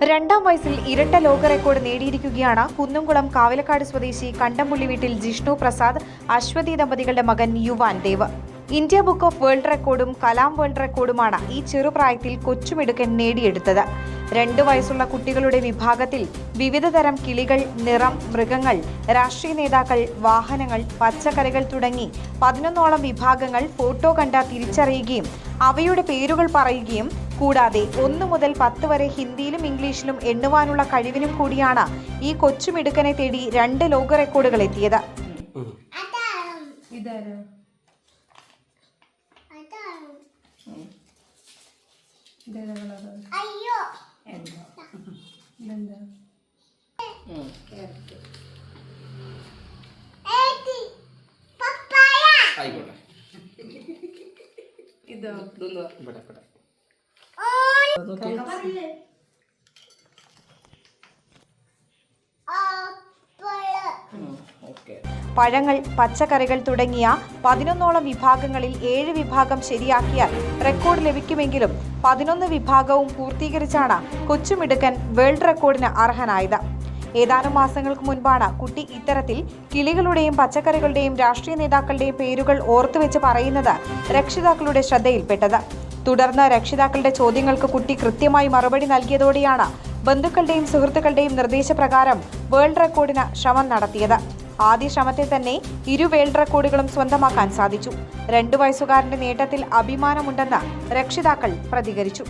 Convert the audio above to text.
രണ്ടാം വയസ്സിൽ ഇരട്ട ലോക റെക്കോർഡ് നേടിയിരിക്കുകയാണ് കുന്നംകുളം കാവിലക്കാട് സ്വദേശി കണ്ടംപുള്ളി വീട്ടിൽ ജിഷ്ണു പ്രസാദ് അശ്വതി ദമ്പതികളുടെ മകൻ Yuvan Dev. India book of world റെക്കോർഡും കലാം വേൾഡ് റെക്കോർഡുമാണ് ഈ ചെറുപ്രായത്തിൽ കൊച്ചുമിടുക്കൻ നേടിയെടുത്തത്. രണ്ടു വയസ്സുള്ള കുട്ടികളുടെ വിഭാഗത്തിൽ വിവിധ തരം കിളികൾ നിറം മൃഗങ്ങൾ രാഷ്ട്രീയ നേതാക്കൾ വാഹനങ്ങൾ പച്ചക്കറികൾ തുടങ്ങി പതിനൊന്നോളം വിഭാഗങ്ങൾ ഫോട്ടോ കണ്ട തിരിച്ചറിയുകയും അവയുടെ പേരുകൾ പറയുകയും കൂടാതെ ഒന്ന് മുതൽ പത്ത് വരെ ഹിന്ദിയിലും ഇംഗ്ലീഷിലും എണ്ണുവാനുള്ള കഴിവിനും കൂടിയാണ് ഈ കൊച്ചുമിടുക്കനെ തേടി രണ്ട് ലോക റെക്കോർഡുകൾ എത്തിയത്. ഇതോ. ഇവിടെ ഇവിടെ. പഴങ്ങൾ പച്ചക്കറികൾ തുടങ്ങിയ പതിനൊന്നോളം വിഭാഗങ്ങളിൽ ഏഴ് വിഭാഗം ശരിയാക്കിയാൽ റെക്കോർഡ് ലഭിക്കുമെങ്കിലും പതിനൊന്ന് വിഭാഗവും പൂർത്തീകരിച്ചാണ് കൊച്ചുമിടുക്കൻ വേൾഡ് റെക്കോർഡിന് അർഹനായത്. ഏതാനും മാസങ്ങൾക്ക് മുൻപാണ് കുട്ടി ഇത്തരത്തിൽ കിളികളുടെയും പച്ചക്കറികളുടെയും രാഷ്ട്രീയ നേതാക്കളുടെയും പേരുകൾ ഓർത്തുവെച്ച് പറയുന്നത് രക്ഷിതാക്കളുടെ ശ്രദ്ധയിൽപ്പെട്ടത്. തുടർന്ന് രക്ഷിതാക്കളുടെ ചോദ്യങ്ങൾക്ക് കുട്ടി കൃത്യമായി മറുപടി നൽകിയതോടെയാണ് ബന്ധുക്കളുടെയും സുഹൃത്തുക്കളുടെയും നിർദ്ദേശപ്രകാരം വേൾഡ് റെക്കോർഡിന് ശ്രമം നടത്തിയത്. ആദ്യ ശ്രമത്തിൽ തന്നെ ഇരു വേൾഡ് റെക്കോർഡുകളും സ്വന്തമാക്കാൻ സാധിച്ചു. രണ്ടു വയസ്സുകാരന്റെ നേട്ടത്തിൽ അഭിമാനമുണ്ടെന്ന് രക്ഷിതാക്കൾ പ്രതികരിച്ചു.